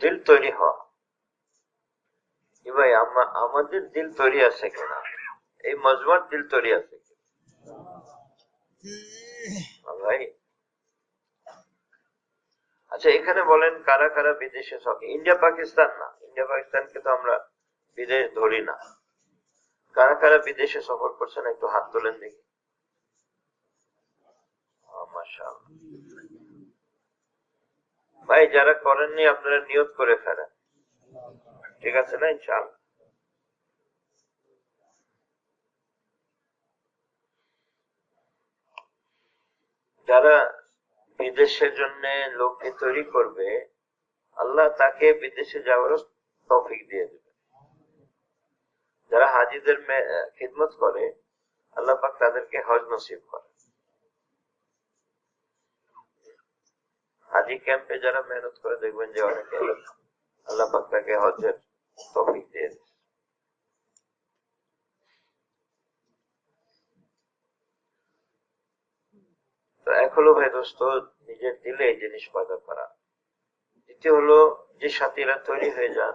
দিল তৈরি হওয়া কি ভাই আমাদের দিল তৈরি আছে কিনা? এই মজমার দিল তৈরি আছে ভাই। আচ্ছা এখানে বলেন কারা কারা বিদেশে ইন্ডিয়া, পাকিস্তান না। ইন্ডিয়া, পাকিস্তানকে তো আমরা বিদেশ ধরি না। কারা কারা বিদেশে সফর করছেন একটু হাত তোলেন দেখি। মাশাআল্লাহ। ভাই, যারা করেননি, আপনারা নিয়ত করে ফেলেন। ঠিক আছে না, ইনশাআল্লাহ? যারা বিদেশের জন্য লোককে তৈরি করবে, আল্লাহ তাকে বিদেশে যাওয়ারও তৌফিক দিয়ে দেবে। যারা হাজিদের খিদমত করে, আল্লাহ পাক তাদেরকে হজ নসিব করে। হাজি ক্যাম্পে যারা মেহনত করে দেখবেন যে অনেকে আল্লাহ পাক তাকে হজের তৌফিক দিয়ে তো এক হলো ভাই দোস্ত, নিজের দিলে এই জিনিস পয়দা করা। দ্বিতীয় হলো যে সাথীরা তৈরি হয়ে যান,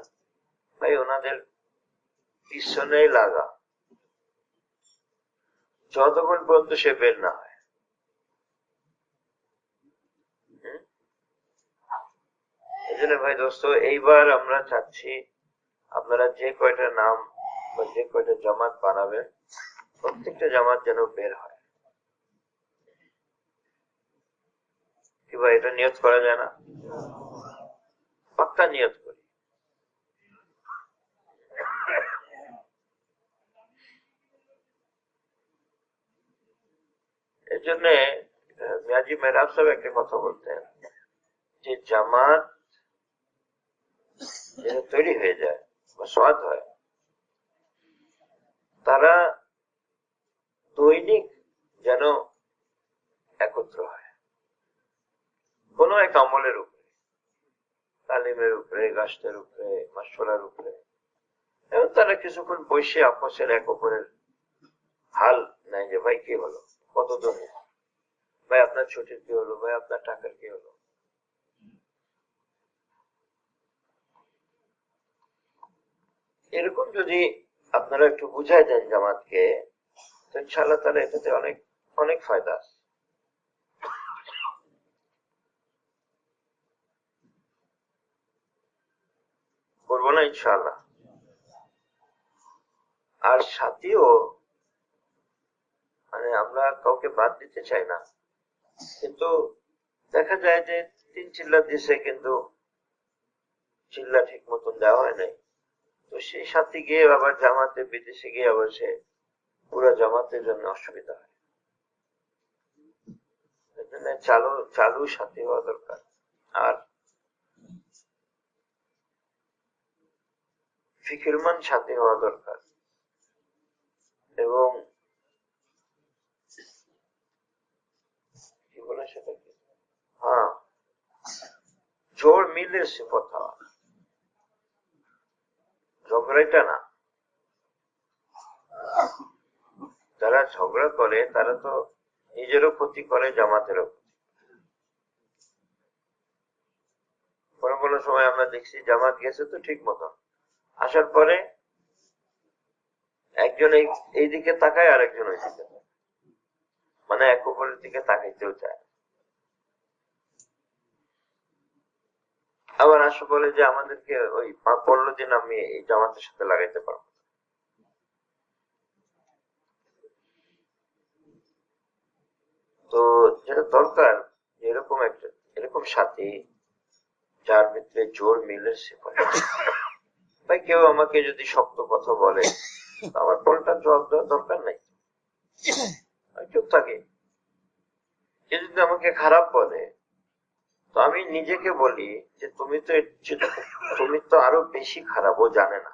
ভাই ওনাদের পিছনে লাগা। যতক্ষণ পর্যন্ত সে বের না হয়। এই জন্য ভাই দোস্ত, এইবার আমরা চাচ্ছি আপনারা যে কয়টা নাম বা যে কয়টা জামাত বানাবেন, প্রত্যেকটা জামাত যেন বের হয়। এটা নিয়ত করা যায় না? নিয়ত করি। এর মেহরাব সাহেব একটা কথা বলতেন যে, জামাত যেটা তৈরি হয়ে যায় বা স্বাদ হয়। তারা দৈনিক যেন একত্র হয়। কোন এক আমলের উপরে, তালিমের উপরে গাছের উপরে মাসলার উপরে, এবং তারা কিছুক্ষণ বসে আপসের এক অপরের হাল নেয় যে, ভাই, কি হলো? কত দূর ভাই, আপনার ছুটির কি হলো? ভাই, আপনার টাকার কি হলো? এরকম যদি আপনারা একটু বুঝাই দেন জামাতকে, তো ইনশাআল্লাহ তাহলে এটাতে অনেক অনেক ফায়দা আছে। করব না ইনশাআল্লাহ। আর সাথেও মানে আমরা কাউকে বাদ দিতে চাই না। কিন্তু দেখা যায় যে তিন চিল্লা দিছে কিন্তু চিল্লা ঠিক মতন দেওয়া হয় নাই। তো সেই সাথে গিয়ে আবার জামাতে, বিদেশে গিয়ে আবার সে পুরো জামাতের জন্য অসুবিধা হয়। চালু চালু সাথে হওয়া দরকার। আর ফিকিরমান সাথে হওয়া দরকার। এবং কি বলে সেটা কি হ্যাঁ জোর মিলে সিফত হওয়া। ঝগড়াটা না। যারা ঝগড়া করে, তারা তো নিজেরও ক্ষতি করে, জামাতেরও কোনো কোনো সময় আমরা দেখছি জামাত গেছে তো ঠিক মতন। আসার পরে একজন এই এইদিকে তাকায় আর একজন ওই দিকে মানে এক অপরের দিকে তাকাইতেও চায় আবার আসো বলে যে আমাদেরকে ওই পা- পনেরো দিন আমি এই জামাতের সাথে লাগাইতে পারব তো যেটা দরকার, এরকম একটা, এরকম সাথী যার ভিতরে জোর মিলে সে ভাই, কেউ আমাকে যদি শক্ত কথা বলে আমার পলটা জবাব দেওয়ার দরকার নাই। চুপ থাকি। কেউ যদি আমাকে খারাপ বলে তো আমি নিজেকে বলি যে তুমি তো তুমি তো আরও বেশি খারাপ, ও জানে না।